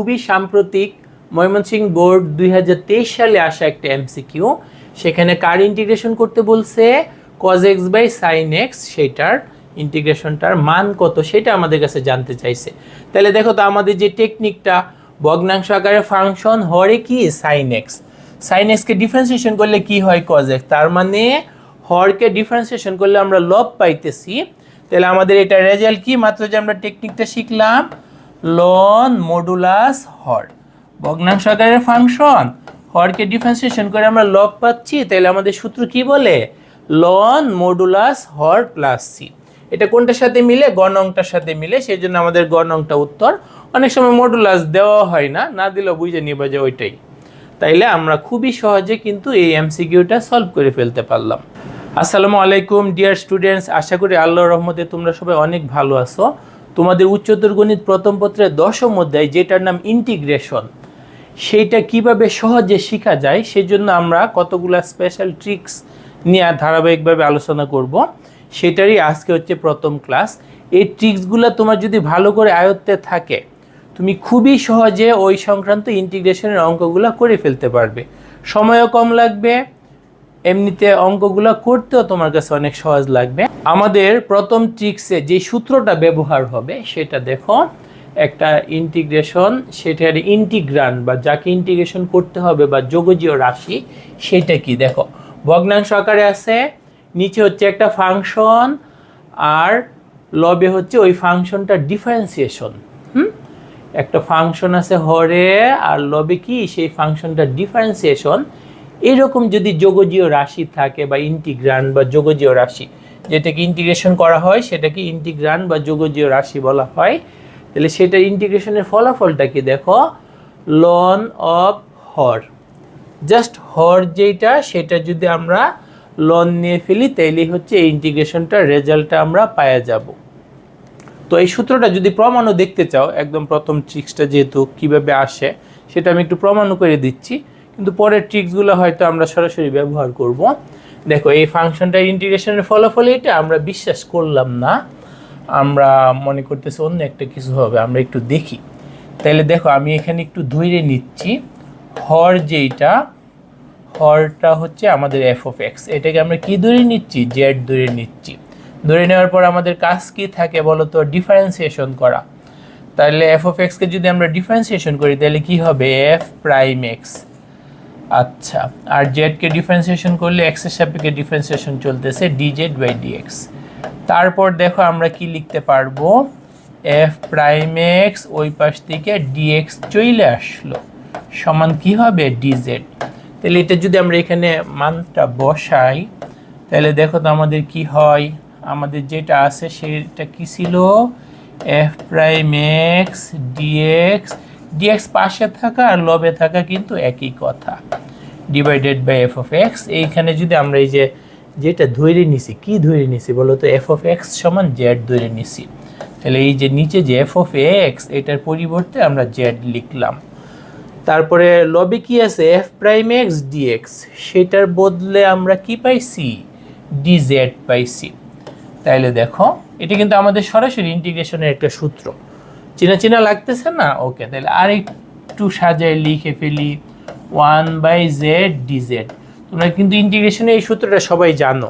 খুবই সাম্প্রতিক ময়মনসিংহ বোর্ড দুই হাজার তেইশ সালে আসা একটা এমসিকিউ। সেখানে কার ইন্টিগ্রেশন করতে বলছে? Cos x by sine x সেটার ইন্টিগ্রেশনটার মান কত সেটা আমাদের কাছে জানতে চাইছে। তাহলে দেখো তো আমাদের যে টেকনিকটা ভগ্নাংশ আকারে ফাংশন হরে কি? সাইন এক্স সাইন এক্সকে ডিফারেন্সিয়েশন করলে কি হয় কজ এক্স তার মানে হরকে ডিফারেন্সিয়েশন করলে আমরা লব পাইতেছি। তাহলে আমাদের এটা রেজাল্ট কি? মাত্র যে আমরা টেকনিকটা শিখলাম লন, মডুলাস, হর। ভগ্নাংশ আকারের ফাংশন। হরকে ডিফারেন্সিয়েশন করে আমরা লব পাচ্ছি তাহলে আমাদের সূত্র কি বলে? লন, মডুলাস, হর প্লাস সি এটা কোনটার সাথে মিলে? গণংটার সাথে মিলে সেই জন্য আমাদের গণংটা উত্তর। অনেক সময় মডুলাস দেওয়া হয় না না দিলেও বুঝে নিবা যে ওইটাই। তাইলে আমরা খুবই সহজে কিন্তু এই এমসিকিউটা সলভ করে ফেলতে পারলাম। আসসালামু আলাইকুম ডিয়ার স্টুডেন্টস আশা করি আল্লাহর রহমতে তোমরা সবাই অনেক ভালো আছো। তোমাদের উচ্চতর গণিত প্রথম পত্রের দশম অধ্যায়, যেটার নাম ইন্টিগ্রেশন সেইটা কীভাবে সহজে শেখা যায় সেই জন্য আমরা কতগুলা স্পেশাল ট্রিক্স নিয়ে ধারাবাহিকভাবে আলোচনা করব। সেটারই আজকে হচ্ছে প্রথম ক্লাস এই ট্রিক্সগুলো তোমার যদি ভালো করে আয়ত্তে থাকে, তুমি খুবই সহজে ওই সংক্রান্ত ইন্টিগ্রেশনের অঙ্কগুলো করে ফেলতে পারবে। সময়ও কম লাগবে এমনিতে অঙ্কগুলো করতেও তোমার কাছে অনেক সহজ লাগবে। আমাদের প্রথম ট্রিক্সে যে সূত্রটা ব্যবহার হবে, সেটা দেখো, একটা ইন্টিগ্রেশন সেটার ইন্টিগ্রান বা যাকে ইন্টিগ্রেশন করতে হবে বা যোগজীয় রাশি, সেটা কি? দেখো, ভগ্নাংশ আকারে আছে, নিচে হচ্ছে একটা ফাংশন আর লবে হচ্ছে ওই ফাংশনটা ডিফারেন্সিয়েশন হুম? একটা ফাংশন আছে হরে, আর লবে কি? সেই ফাংশনটা ডিফারেন্সিয়েশন এরকম যদি যোগজীয় রাশি থাকে বা ইন্টিগ্রান বা যোগজীয় রাশি, যেটাকে ইন্টিগ্রেশন করা হয়, সেটাকে ইন্টিগ্রান বা যোগজীয় রাশি বলা হয়, তাহলে সেটা ইন্টিগ্রেশনের ফলাফলটা কি দেখো? লন অফ হর। জাস্ট হর যেটা সেটা যদি আমরা লন নিয়ে ফেলি, তাইলেই হচ্ছে এই ইন্টিগ্রেশনটার রেজাল্টটা আমরা পাওয়া যাব। তো এই সূত্রটা যদি প্রমাণও দেখতে চাও, একদম প্রথম ট্রিক্সটা যেহেতু কীভাবে আসে, সেটা আমি একটু প্রমাণও করে দিচ্ছি। কিন্তু পরের ট্রিক্সগুলো হয়তো আমরা সরাসরি ব্যবহার করব। দেখো, এই ফাংশনটার ইন্টিগ্রেশনের ফলাফল এটা, আমরা বিশ্বাস করলাম না। আমরা মনে করতেছি অন্য একটা কিছু হবে, আমরা একটু দেখি। তাহলে দেখো, আমি এখানে একটু ধৈর্য নিচ্ছি। হর যেইটা, হরটা হচ্ছে আমাদের এফ অফ এক্স এটাকে আমরা কি ধরে নিচ্ছি? জেড ধরে নিচ্ছি। ধরে নেওয়ার পর আমাদের কাজ কি থাকে বলো তো ডিফারেন্সিয়েশন করা তাহলে এফ অফ এক্সকে যদি আমরা ডিফারেন্সিয়েশন করি তাহলে কি হবে? এফ প্রাইম এক্স আচ্ছা আর জেডকে ডিফারেন্সিয়েশন করলে এক্সের সাপেক্ষে ডিফারেন্সিয়েশন চলতেছে ডিজেড বাই ডিএক্স তারপর দেখো আমরা কি লিখতে পারব? এফ প্রাইম এক্স ওই পাশ থেকে ডিএক্স চলে আসলো। সমান কি হবে? ডিজেড তাহলে এটা যদি আমরা এখানে মানটা বসাই, তাহলে দেখো তো আমাদের কি হয়? আমাদের যেটা আছে সেটা কি ছিল? F prime x dx dx পাশে থাকা আর লবে থাকা কিন্তু একই কথা। Divided by F of x এইখানে যদি আমরা এই যে যেটা ধরে নিছি, কি ধরে নিছি বলো তো? এফ অফ এক্স সমান জেড ধরে নিছি। তাহলে এই যে নিচে যে এফ অফ এক্স এটার পরিবর্তে আমরা জেড লিখলাম। তারপরে লবে কি আছে? এফ প্রাইম এক্স ডিএক্স সেটার বদলে আমরা কি পাইছি? ডিজেড পাইছি। তাইলে দেখো, এটা কিন্তু আমাদের সরাসরি ইন্টিগ্রেশনের একটা সূত্র। চেনা চেনা লাগতেছে না? ওকে তাহলে আর একটু সাজায় লিখে ফেলি। ওয়ান বাই জেড ডিজেড তোমরা কিন্তু ইন্টিগ্রেশনে এই সূত্রটা সবাই জানো।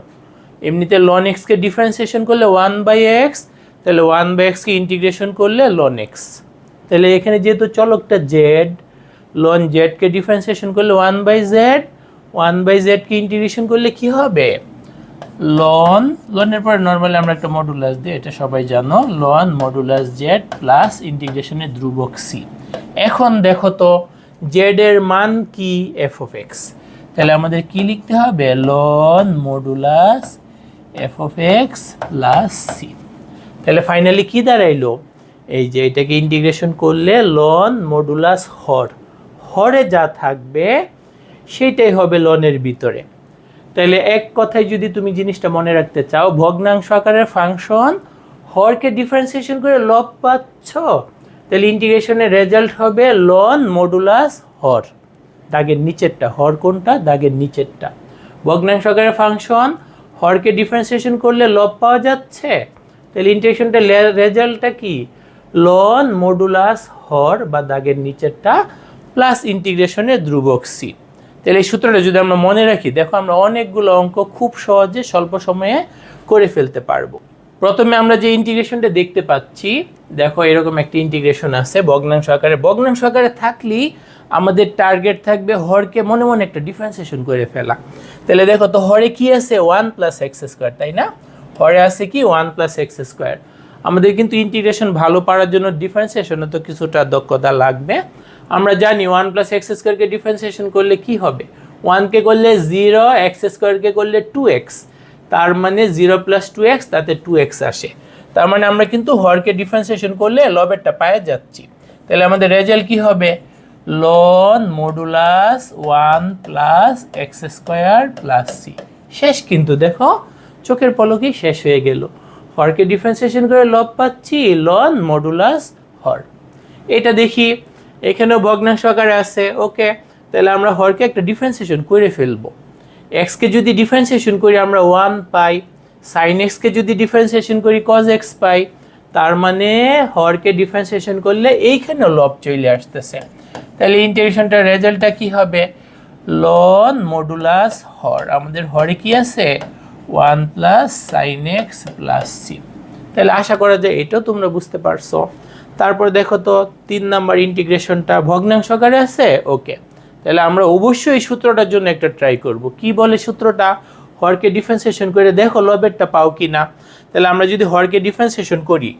এমনিতে লন এক্সকে ডিফারেন্সিয়েশন করলে ওয়ান বাই এক্স তাহলে ওয়ান বাই এক্সকে ইন্টিগ্রেশন করলে লন এক্স তাহলে এখানে যেহেতু চলকটা জেড লন জেডকে ডিফারেন্সিয়েশন করলে one by Z one by জেডকে integration করলে কি হবে? লন, লনের পরে নর্মালি আমরা একটা মডুলাস দিই, এটা সবাই জানো। লন মডুলাস জেড প্লাস ইন্টিগ্রেশনের ধ্রুবক সি এখন দেখো তো জেড এর মান কি? এফ অফ এক্স তাহলে আমাদের কি লিখতে হবে? Ln modulus F of x plus C তাহলে ফাইনালি কি দাঁড়াইলো? এই যে এটাকে ইন্টিগ্রেশন করলে লন মডুলাস হর। হরে যা থাকবে, সেটাই হবে লনের ভিতরে। তাহলে এক কথায় যদি তুমি জিনিসটা মনে রাখতে চাও, ভগ্নাংশ আকারের ফাংশন হরকে ডিফারেন্সিয়েশন করে লব পাচ্ছ তাহলে ইন্টিগ্রেশনের রেজাল্ট হবে লন মডুলাস হর। দাগের নিচেরটা, হর কোনটা? দাগের নিচেরটা। ভগ্নাংশ আকারের ফাংশন হরকে ডিফারেন্সিয়েশন করলে লব পাওয়া যাচ্ছে তাহলে ইন্টিগ্রেশনটা রেজাল্টটা কি? লন মডুলাস হর বা দাগের নিচেরটা প্লাস ইন্টিগ্রেশনের ধ্রুবক সি তাহলে এই সূত্রটা যদি আমরা মনে রাখি, দেখো আমরা অনেকগুলো অঙ্ক খুব সহজে স্বল্প সময়ে করে ফেলতে পারব। প্রথমে আমরা যে ইন্টিগ্রেশনটা দেখতে পাচ্ছি, দেখো এরকম একটা ইন্টিগ্রেশন আছে, ভগ্নাংশ আকারে। ভগ্নাংশ আকারে থাকলেই আমাদের টার্গেট থাকবে হরকে মনে মনে একটা ডিফারেন্সিয়েশন করে ফেলা। তাহলে দেখো তো হরে কি আছে? ওয়ান প্লাস এক্স স্কোয়ার তাই না? হরে আছে কি? ওয়ান প্লাস এক্স স্কোয়ার আমাদের কিন্তু ইন্টিগ্রেশন ভালো পারার জন্য ডিফারেন্সিয়েশনে তো কিছুটা দক্ষতা লাগবে। আমরা জানি ওয়ান প্লাস এক্স স্কোয়ারকে ডিফারেন্সিয়েশন করলে কি হবে? ওয়ানকে করলে জিরো, এক্স স্কোয়ারকে করলে টু এক্স। তার মানে জিরো প্লাস টু এক্স, তাতে টু এক্স আসে। তার মানে আমরা কিন্তু হরকে ডিফারেন্সিয়েশন করলে লবেরটা পায়ে যাচ্ছি। তাহলে আমাদের রেজাল্ট কি হবে? Ln modulus one plus x square plus C শেষ কিন্তু দেখো, চোখের পলকেই শেষ হয়ে গেল। হরকে ডিফারেন্সিয়েশন করে লব পাচ্ছি লন মডুলাস হর। এটা দেখি এখানেও ভগ্নাংশ আকারে আছে, ওকে। তাহলে আমরা হরকে একটা ডিফারেন্সিয়েশন করে ফেলব। এক্সকে যদি ডিফারেন্সিয়েশন করি, আমরা ওয়ান পাই। সাইন এক্সকে যদি ডিফারেন্সিয়েশন করি কজ এক্স পাই। তার মানে হরকে ডিফারেন্সিয়েশন করলে এইখানেও লব চলে আসতেছে। তাহলে ইন্টিগ্রেশনটার রেজাল্টটা কি হবে? লন মডুলাস হর। আমাদের হরে কি আছে? One plus sine x plus C তাহলে আশা করা যায় এটাও তোমরা বুঝতে পারছ। তারপর দেখো তো তিন নাম্বার ইন্টিগ্রেশনটা ভগ্নাংশ আকারে আছে? ওকে তাহলে আমরা অবশ্যই সূত্রটার জন্য একটা ট্রাই করব। কি বলে সূত্রটা? হরকে ডিফারেন্সিয়েশন করে দেখো লবেরটা পাও কি না তাহলে আমরা যদি হরকে ডিফারেন্সিয়েশন করি,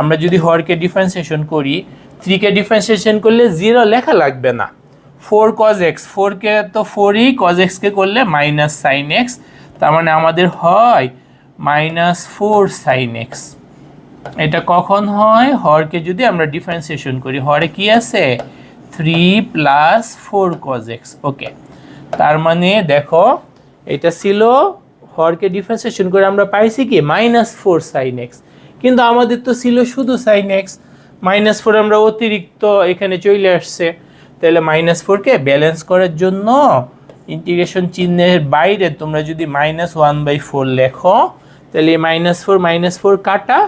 আমরা যদি হরকে ডিফারেন্সিয়েশন করি, থ্রিকে ডিফারেন্সিয়েশন করলে জিরো লেখা লাগবে না। ফোর কজ এক্স ফোরকে তো ফোরই কজ এক্সকে করলে মাইনাস সাইন এক্স তার মানে আমাদের হয় মাইনাস ফোর সাইন এক্স এটা কখন হয়? হরকে যদি আমরা ডিফারেন্সিয়েশন করি, হরে কি আছে? Three plus four cos x okay তার মানে দেখো, এটা ছিল হরকে ডিফারেন্সিয়েশন করে আমরা পাইছি কি? মাইনাস ফোর সাইন এক্স কিন্তু আমাদের তো ছিল শুধু সাইন এক্স মাইনাস ফোর আমরা অতিরিক্ত এখানে চলে আসছে। তাহলে মাইনাস ফোরকে ব্যালেন্স করার জন্য ইন্টিগ্রেশন চিহ্নের বাইরে তোমরা যদি মাইনাস ওয়ান বাই ফোর লেখো, তাহলে মাইনাস ফোর মাইনাস ফোর কাটা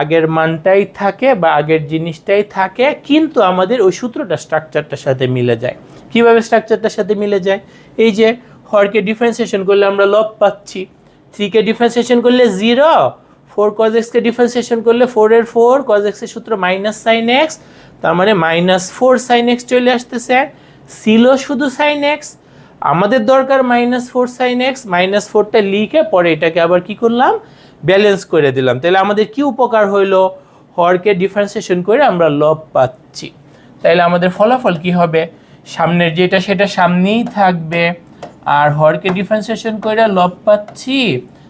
আগের মানটাই থাকে বা আগের জিনিসটাই থাকে, কিন্তু আমাদের ওই সূত্রটা স্ট্রাকচারটার সাথে মিলে যায়। কীভাবে স্ট্রাকচারটার সাথে মিলে যায়? এই যে, হরকে ডিফারেন্সিয়েশন করলে আমরা লব পাচ্ছি। থ্রিকে ডিফারেন্সিয়েশন করলে জিরো ফোর কজ এক্সকে ডিফারেন্সিয়েশন করলে ফোরের ফোর কজ এক্সের সূত্র মাইনাস সাইন এক্স তার মানে মাইনাস ফোর সাইন এক্স চলে আসতেছে। ছিল শুধু সাইন এক্স আমাদের দরকার minus four sine x minus ফোরটা লিখে পরে এটাকে আবার কি করলাম? ব্যালেন্স করে দিলাম। তাহলে আমাদের কি উপকার হইল? হরকে ডিফারেন্সিয়েশন করে আমরা লব পাচ্ছি। তাহলে আমাদের ফলাফল কি হবে? সামনের যেটা সেটা সামনেই থাকবে। আর হরকে ডিফারেন্সিয়েশন করে লব পাচ্ছি।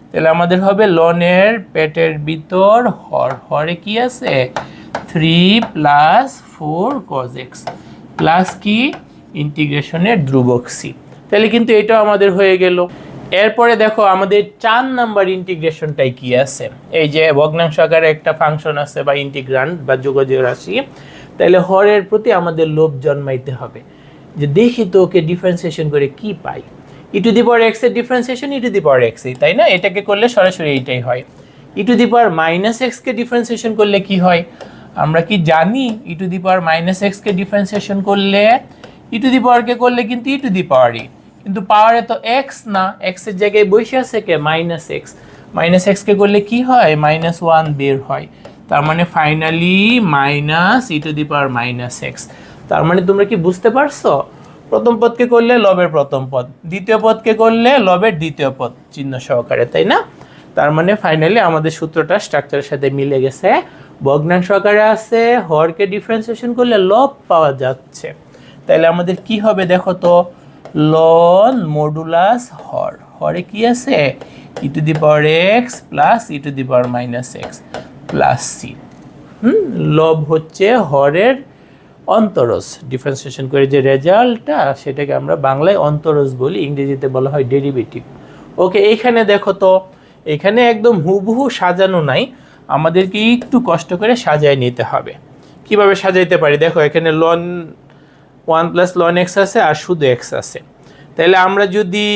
তাহলে আমাদের হবে লনের পেটের ভিতর হর। হরে কি আছে? Three plus four cos x plus কি? ইন্টিগ্রেশনের ধ্রুবক সি তাহলে কিন্তু এটাও আমাদের হয়ে গেল। এরপরে দেখো আমাদের চার নাম্বার ইন্টিগ্রেশনটাই কি আছে? এই যে ভগ্নাংশ আকারে একটা ফাংশন আছে বা ইন্টিগ্রান্ট বা যোগাযোগ রাশি তাহলে হরের প্রতি আমাদের লোভ জন্মাইতে হবে। যে দেখি তো ওকে ডিফারেন্সিয়েশন করে কি পাই। ই টু দি পাওয়ার এক্সের ডিফারেন্সিয়েশন ই টু দি পাওয়ার এক্সই তাই না? এটাকে করলে সরাসরি এইটাই হয়। E to the power minus এক্সকে ডিফারেন্সিয়েশন করলে কি হয়? আমরা কি জানি e to the power minus এক্সকে ডিফারেন্সিয়েশন করলে? ই টু দি পাওয়ারকে করলে কিন্তু ই টু দি পাওয়ারই কিন্তু পাওয়ারে তো এক্স না এক্সের জায়গায় বসে আছে কে? মাইনাস এক্স মাইনাস এক্সকে করলে কি হয়? মাইনাস ওয়ান বের হয়। তার মানে finally minus e to the power minus x তার মানে তোমরা কি বুঝতে পারছ? প্রথম পদকে করলে লবের প্রথম পদ, দ্বিতীয় পদকে করলে লবের দ্বিতীয় পদ চিহ্ন সহকারে, তাই না? তার মানে ফাইনালি আমাদের সূত্রটা স্ট্রাকচারের সাথে মিলে গেছে। ভগ্নাংশ আকারে আছে, হরকে ডিফারেন্সিয়েশন করলে লব পাওয়া যাচ্ছে। তাহলে আমাদের কি হবে দেখো তো? লন মডুলাস হর। হরে কি আছে? E to the power x plus e to the power minus x plus C হুম? লব হচ্ছে হরের অন্তরস। ডিফারেন্সিয়েশন করে যে রেজাল্টটা সেটাকে আমরা বাংলায় অন্তরস বলি, ইংরেজিতে বলা হয় ডেরিভেটিভ ওকে এইখানে দেখো তো, এখানে একদম হুবহু সাজানো নাই। আমাদেরকে একটু কষ্ট করে সাজায় নিতে হবে। কীভাবে সাজাইতে পারি? দেখো, এখানে ln one plus ln x আছে আর শুধু এক্স আছে। তাহলে আমরা যদি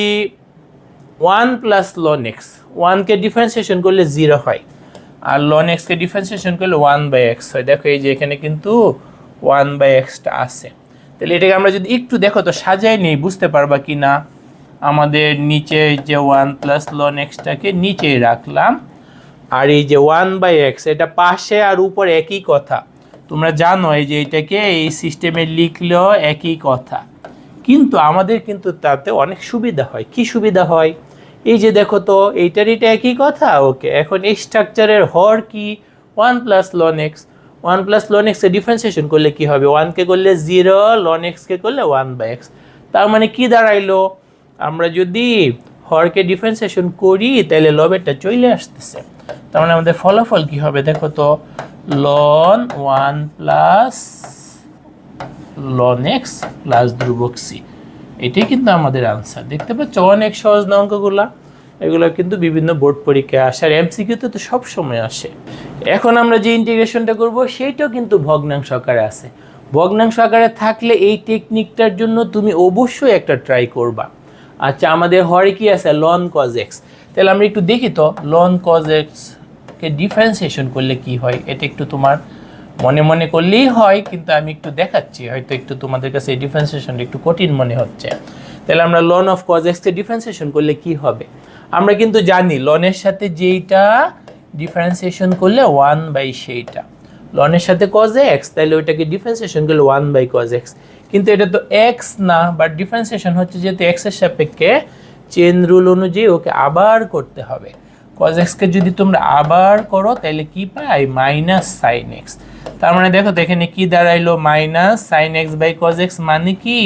ওয়ান প্লাস লন এক্স ওয়ানকে ডিফারেন্সিয়েশন করলে জিরো হয়, আর লন এক্সকে ডিফারেন্সিয়েশন করলে ওয়ান বাই এক্স হয়। দেখো এই যে এখানে কিন্তু ওয়ান বাই এক্সটা আছে। তাহলে এটাকে আমরা যদি একটু দেখো তো সাজাই নিই, বুঝতে পারবা কি না? আমাদের নিচে যে ওয়ান প্লাস লন এক্সটাকে নিচেই রাখলাম। আর এই যে ওয়ান বাই এক্স এটা পাশে আর উপরে একই কথা। তোমরা জানো এই যে এটাকে এই সিস্টেমে লিখলেও একই কথা। কিন্তু আমাদের কিন্তু তাতে অনেক সুবিধা হয়। কি সুবিধা হয়? এই যে দেখো তো, এইটার এটা একই কথা? ওকে এখন এই স্ট্রাকচারের হর কি? One plus ln x one plus ln এক্সে ডিফারেন্সিয়েশন করলে কি হবে? ওয়ানকে করলে জিরো লন এক্সকে করলে ওয়ান বাই এক্স তার মানে কি দাঁড়াইলো? আমরা যদি হরকে ডিফারেন্সিয়েশন করি, তাহলে লবেরটা চলে আসতেছে। তার মানে আমাদের ফলাফল কি হবে? দেখো তো ln one plus ln x plus ধ্রুবক সি এটাই কিন্তু আমাদের আনসার দেখতে পাচ্ছ অনেক সহজ না অঙ্কগুলা? এগুলো কিন্তু বিভিন্ন বোর্ড পরীক্ষায় আসে, আর এমসিকিউতে তো সব সময় আসে। এখন আমরা যে ইন্টিগ্রেশনটা করব, সেইটাও কিন্তু ভগ্নাংশ আকারে আছে। ভগ্নাংশ আকারে থাকলে এই টেকনিকটার জন্য তুমি অবশ্যই একটা ট্রাই করবা। আচ্ছা আমাদের হরে কি আছে? লন কজ এক্স তাহলে আমরা একটু দেখি তো লন কজ এক্সকে ডিফারেন্সিয়েশন করলে কি হয়, এটা একটু তোমার মনে মনে করলেই হয়, কিন্তু আমি একটু দেখাচ্ছি, হয়তো একটু তোমাদের কাছে এই একটু কঠিন মনে হচ্ছে। তাহলে আমরা লন অফ কজ এক্সকে ডিফারেন্সিয়েশন করলে কি হবে? আমরা কিন্তু জানি লনের সাথে যেইটা ডিফারেন্সিয়েশন করলে ওয়ান বাই সেইটা। লনের সাথে কজ এক্স তাহলে ওইটাকে ডিফারেন্সিয়েশন করলে ওয়ান বাই কজ এক্স কিন্তু এটা তো এক্স না বাট ডিফারেন্সিয়েশন হচ্ছে যেহেতু এক্সের সাপেক্ষে চেন রুল অনুযায়ী ওকে আবার করতে হবে। কজ এক্সকে যদি তোমরা আবার করো, তাহলে কি পাই মাইনাস সাইন এক্স তার মানে দেখো তো এখানে কি দাঁড়াইলো? Minus sine x by cos x মানে কি?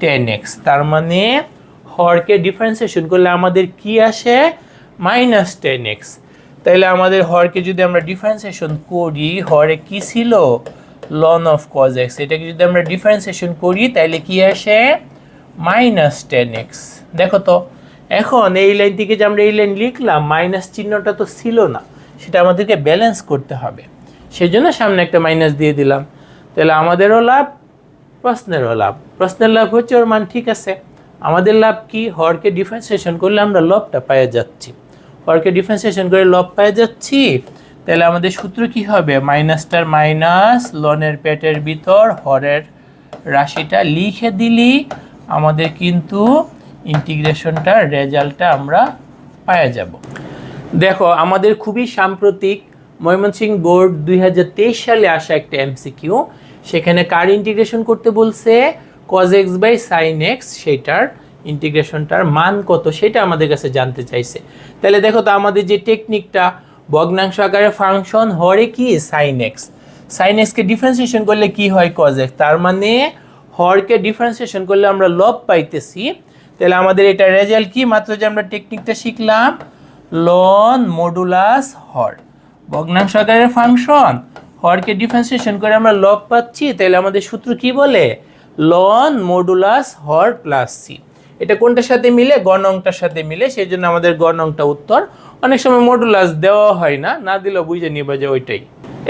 টেন এক্স তার মানে হরকে ডিফারেন্সিয়েশন করলে আমাদের কি আসে? মাইনাস টেন এক্স তাইলে আমাদের হরকে যদি আমরা ডিফারেন্সিয়েশন করি, হরে কি ছিল? লন অফ কজ এক্স এটাকে যদি আমরা ডিফারেন্সিয়েশন করি তাইলে কি আসে? মাইনাস টেন এক্স দেখো তো এখন এই লাইন যে আমরা এই লাইন লিখলাম মাইনাস চিহ্নটা তো ছিল না, সেটা আমাদেরকে ব্যালেন্স করতে হবে। সেই জন্য সামনে একটা মাইনাস দিয়ে দিলাম। তাহলে আমাদেরও লাভ, প্রশ্নেরও লাভ। প্রশ্নের লাভ হচ্ছে ওর মান ঠিক আছে। আমাদের লাভ কি? হরকে ডিফারেন্সিয়েশন করলে আমরা লবটা পায়ে যাচ্ছি। হরকে ডিফারেন্সিয়েশন করে লব পায়ে যাচ্ছি, তাহলে আমাদের সূত্র কি হবে? মাইনাসটার মাইনাস লনের পেটের ভিতর, হরের রাশিটা লিখে দিলি, আমাদের কিন্তু ইন্টিগ্রেশনটার রেজাল্টটা আমরা পাওয়া যাব। দেখো, আমাদের খুবই সাম্প্রতিক ময়মনসিংহ বোর্ড দুই হাজার তেইশ সালে আসা একটা এমসিকিউ। সেখানে কার ইন্টিগ্রেশন করতে বলছে? Cos x by sine x সেটার ইন্টিগ্রেশনটার মান কত সেটা আমাদের কাছে জানতে চাইছে। তাহলে দেখো তো, আমাদের যে টেকনিকটা, ভগ্নাংশ আকারে ফাংশন, হরে কি? সাইন এক্স সাইন এক্সকে ডিফারেন্সিয়েশন করলে কি হয় কজ এক্স তার মানে হরকে ডিফারেন্সিয়েশন করলে আমরা লব পাইতেছি তাহলে আমাদের এটা রেজাল্ট কি? মাত্র যে আমরা টেকনিকটা শিখলাম লন মডুলাস হর। ভগ্নাংশ আকারের ফাংশন হরকে ডিফারেন্সিয়েশন করে আমরা লব পাচ্ছি, তাহলে আমাদের সূত্র কি বলে? লন মডুলাস হর প্লাস সি এটা কোনটার সাথে মিলে? গণংটার সাথে মিলে সেই জন্য আমাদের গণংটা উত্তর অনেক সময় মডুলাস দেওয়া হয় না না দিলেও বুঝে নিবা যে ওইটাই।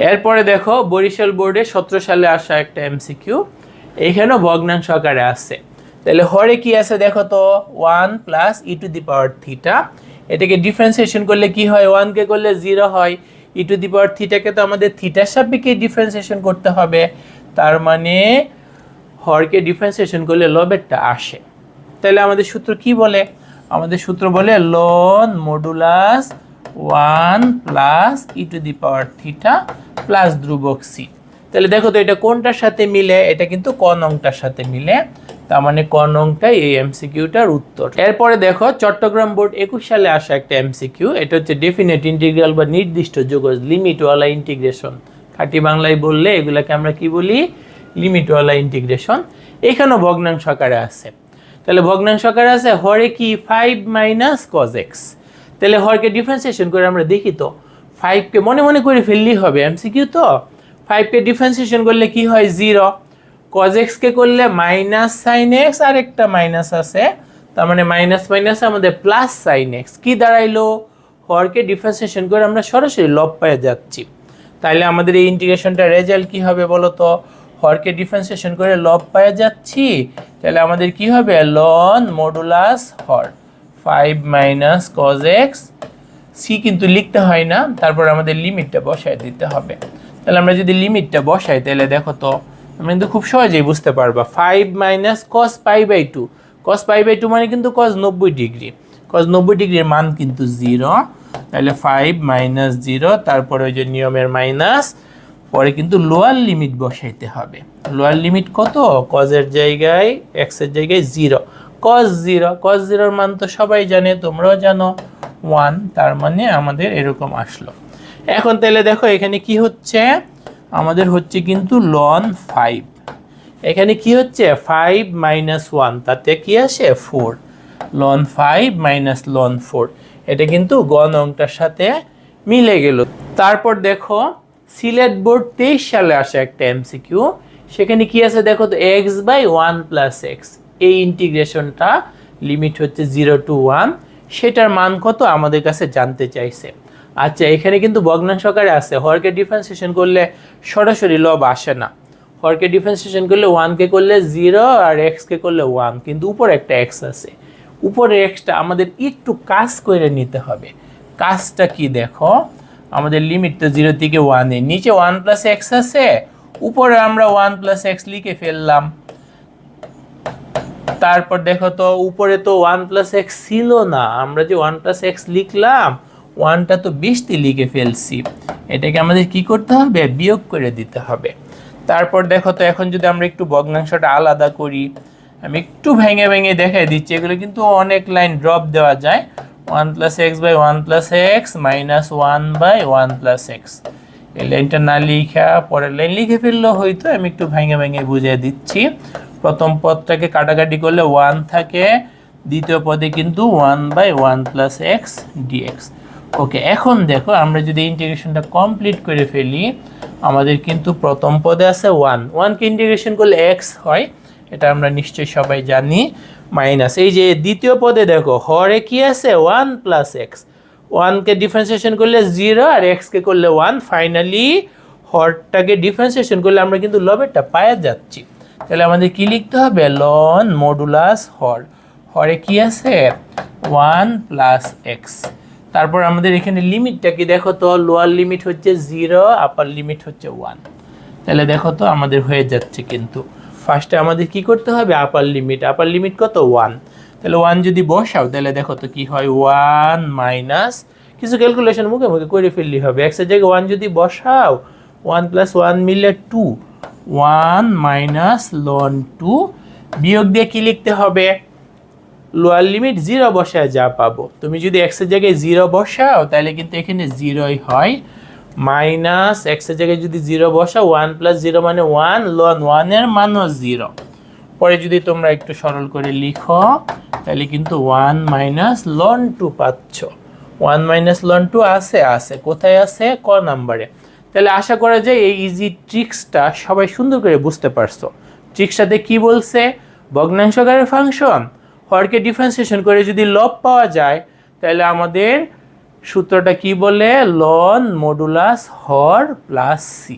এরপরে দেখো, বরিশাল বোর্ডে সতেরো সালে আসা একটা এমসিকিউ এইখানেও ভগ্নাংশ আকারে আছে। তাহলে হরে কি আছে দেখো তো? One plus e to the power theta এটাকে ডিফারেন্সিয়েশন করলে কি হয়? ওয়ানকে করলে জিরো হয়। ই টু দি পাওয়ার থিটাকে তো আমাদের থিটার সাপেক্ষে ডিফারেন্সিয়েশন করতে হবে। তার মানে হরকে ডিফারেন্সিয়েশন করলে লবেরটা আসে। তাহলে আমাদের সূত্র কি বলে? আমাদের সূত্র বলে ln modulus one plus e to the power theta plus ধ্রুবক সি তাহলে দেখো তো এটা কোনটার সাথে মিলে? এটা কিন্তু ক নংটার সাথে মিলে? তার মানে ক নংটাই এই এমসিকিউটার উত্তর। এরপরে দেখো, চট্টগ্রাম বোর্ড একুশ সালে আসা একটা এমসিকিউ এটা হচ্ছে ডেফিনেট ইন্টিগ্রাল বা নির্দিষ্ট যোগজ লিমিটওয়ালা ইন্টিগ্রেশন খাঁটি বাংলায় বললে এগুলাকে আমরা কি বলি? লিমিটওয়ালা ইন্টিগ্রেশন এখানেও ভগ্নাংশ আকারে আছে। তাহলে ভগ্নাংশ আকারে আছে হরে কি? ফাইভ মাইনাস কজ এক্স তাহলে হরকে ডিফারেন্সিয়েশন করে আমরা দেখি তো ফাইভকে মনে মনে করে ফেললেই হবে এমসিকিউ তো। ফাইভকে ডিফারেন্সিয়েশন করলে কি হয়? জিরো কজ এক্সকে করলে মাইনাস সাইন এক্স আর একটা মাইনাস আছে। তার মানে মাইনাস মাইনাস আমাদের প্লাস সাইন এক্স কী দাঁড়াইলো? হরকে ডিফারেন্সিয়েশন করে আমরা সরাসরি লব পেয়ে যাচ্ছি। তাইলে আমাদের এই ইন্টিগ্রেশনটার রেজাল্ট কি হবে বলো তো হরকে ডিফারেন্সিয়েশন করে লব পেয়ে যাচ্ছি। তাহলে আমাদের কি হবে? লন মডুলাস হর। Five minus cos x C কিন্তু লিখতে হয় না, তারপর আমাদের লিমিটটা বসায় দিতে হবে। তাহলে আমরা যদি লিমিটটা বসাই তাহলে দেখো তো আমরা কিন্তু খুব সহজেই বুঝতে পারবা। Five minus cos pi by two cos pi by two মানে কিন্তু কস নব্বই ডিগ্রি কস নব্বই ডিগ্রির মান কিন্তু জিরো তাহলে ফাইভ মাইনাস জিরো তারপরে ওই যে নিয়মের মাইনাস পরে কিন্তু লোয়ার লিমিট বসাইতে হবে। লোয়ার লিমিট কত? কজের জায়গায় এক্সের জায়গায় জিরো কজ জিরো কজ জিরোর মান তো সবাই জানে, তোমরাও জানো। ওয়ান তার মানে আমাদের এরকম আসলো। এখন তাহলে দেখো, এখানে কি হচ্ছে? আমাদের হচ্ছে কিন্তু লন ফাইভ এখানে কি হচ্ছে? ফাইভ মাইনাস ওয়ান তাতে কি আসে? Four ln five minus ln four এটা কিন্তু গণ অঙ্কটার সাথে মিলে গেল। তারপর দেখো, সিলেট বোর্ড তেইশ সালে আসে একটা এমসিকিউ সেখানে কি আছে? দেখো তো x by one plus x এই ইন্টিগ্রেশনটা লিমিট হচ্ছে জিরো টু ওয়ান সেটার মান কত? আমাদের কাছে জানতে চাইছে। আচ্ছা এখানে কিন্তু ভগ্নাংশ আকারে আছে। হরকে ডিফারেন্সিয়েশন করলে সরাসরি লব আসে না। হরকে ডিফারেন্সিয়েশন করলে ওয়ানকে করলে জিরো আর এক্সকে করলে ওয়ান কিন্তু উপরে একটা এক্স আছে। উপরে এক্সটা আমাদের একটু কাজ করে নিতে হবে। কাজটা কি দেখো? আমাদের লিমিট তো জিরো থেকে ওয়ানে নিচে ওয়ান প্লাস এক্স আছে, উপরে আমরা ওয়ান প্লাস এক্স লিখে ফেললাম। তারপর দেখো তো, উপরে তো ওয়ান প্লাস এক্স ছিল না। আমরা যে ওয়ান প্লাস এক্স লিখলাম ওয়ানটা তো বিশটি লিখে ফেলছি। এটাকে আমাদের কি করতে হবে? বিয়োগ করে দিতে হবে। তারপর দেখো তো, এখন যদি আমরা একটু ভগ্নাংশটা আলাদা করি, আমি একটু ভেঙে ভেঙে দেখাই দিচ্ছি, এগুলো কিন্তু অনেক লাইন ড্রপ দেওয়া যায়। One plus x by one plus x minus one by one plus x. এই লাইনটা না লিখা, পরের লাইন লিখে ফেললেও হয়তো, আমি একটু ভেঙে ভেঙে বুঝিয়ে দিচ্ছি। প্রথম পদটাকে কাটাকাটি করলে ওয়ান থাকে, দ্বিতীয় পদে কিন্তু one by one plus x dx okay এখন দেখো, আমরা যদি ইন্টিগ্রেশনটা কমপ্লিট করে ফেলি, আমাদের কিন্তু প্রথম পদে আছে ওয়ান ওয়ানকে ইন্টিগ্রেশন করলে এক্স হয়, এটা আমরা নিশ্চয়ই সবাই জানি মাইনাস এই যে দ্বিতীয় পদে দেখো, হরে কি আছে? ওয়ান প্লাস এক্স ওয়ানকে ডিফারেন্সিয়েশন করলে জিরো আর এক্সকে করলে ওয়ান ফাইনালি হরটাকে ডিফারেন্সিয়েশন করলে আমরা কিন্তু লবেরটা পায়ে যাচ্ছি। তাহলে আমাদের কি লিখতে হবে? লন মডুলাস হর। হরে কি আছে? ওয়ান প্লাস এক্স তারপর আমাদের এখানে লিমিটটা কি? দেখো তো লোয়ার লিমিট হচ্ছে জিরো আপার লিমিট হচ্ছে ওয়ান তাহলে দেখো তো, আমাদের হয়ে যাচ্ছে কিন্তু। ফার্স্টে আমাদের কি করতে হবে? আপার লিমিট আপার লিমিট কত? ওয়ান তাহলে ওয়ান যদি বসাও, তাহলে দেখো তো কি হয়? ওয়ান মাইনাস কিছু ক্যালকুলেশন মুখে মুখে করে ফেললি হবে। এক্সের জায়গায় ওয়ান যদি বসাও ওয়ান প্লাস ওয়ান মিলে two one minus ln two বিয়োগ দিয়ে কি লিখতে হবে? লোয়ার লিমিট জিরো বসায় যা পাবো। তুমি যদি এক্সের জায়গায় জিরো বসাও, তাহলে কিন্তু এখানে জিরোই হয়। মাইনাস এক্সের জায়গায় যদি জিরো বসাও ওয়ান প্লাস জিরো মানে ওয়ান লন ওয়ানের মানও জিরো পরে যদি তোমরা একটু সরল করে লিখো, তাহলে কিন্তু ওয়ান মাইনাস লন টু পাচ্ছ। ওয়ান মাইনাস লন টু আছে আছে। কোথায় আছে? ক নাম্বারে। তাহলে আশা করা যায় এই ইজি ট্রিক্সটা সবাই সুন্দর করে বুঝতে পারছ। ট্রিক্সটাতে কি বলছে? ভগ্নাংশকারের ফাংশন হরকে ডিফারেন্সিয়েশন করে যদি লব পাওয়া যায়, তাহলে আমাদের সূত্রটা কি বলে? লন মডুলাস হর প্লাস সি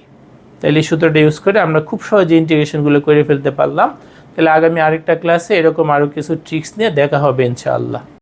তাহলে এই সূত্রটা ইউজ করে আমরা খুব সহজে ইন্টিগ্রেশনগুলো করে ফেলতে পারলাম। তাহলে আগামী আরেকটা ক্লাসে এরকম আরও কিছু ট্রিক্স নিয়ে দেখা হবে ইনশাআল্লাহ।